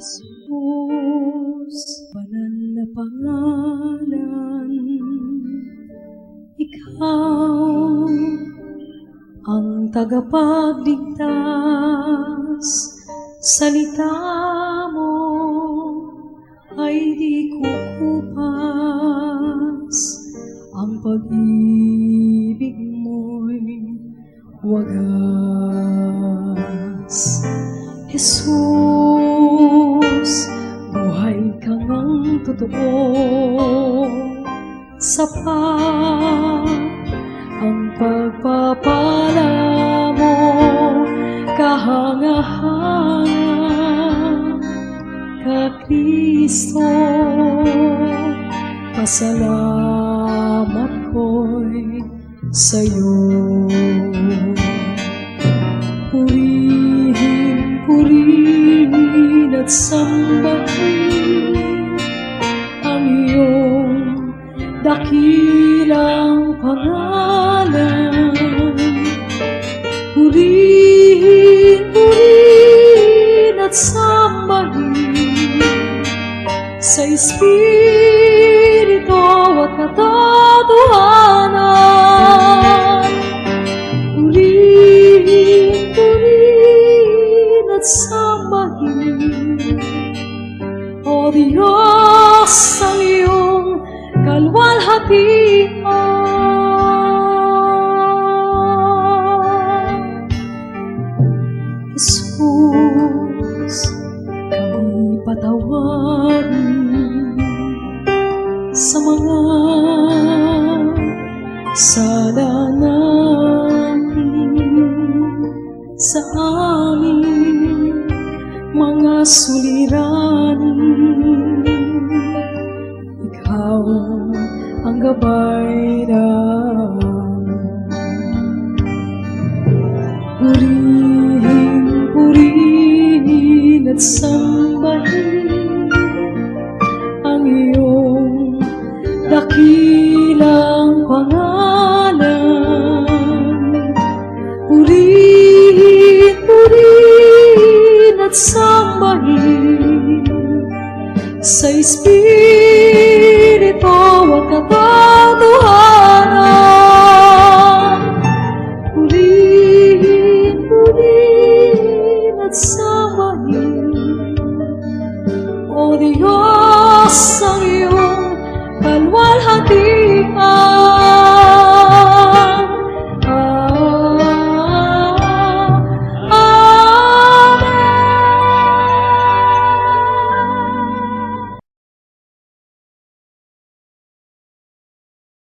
Jesus, banal na pangalan, Ikaw ang tagapagligtas, salita mo ay di kukupas, ang pag-ibig mo'y wagas. Jesus, totoo, sapat ang pagpapala mo, kahanga-hanga ka Kristo. Pasalamat ko'y sa'yo. Purihin, purihin at sambahin dakilang pangalan. Purihin, purihin at sambahin sa Espiritu at katotohanan. Purihin, purihin at sambahin kalwalhatian. Jesus, kami patawarin sa mga sala namin sa aming mga suliranin. Namin. Purihin, purihin at sambahin ang iyong dakilang pangalan. Purihin, purihin at sambahin sa Espiritu at sambahin O Diyos ang iyong kalwalhatian.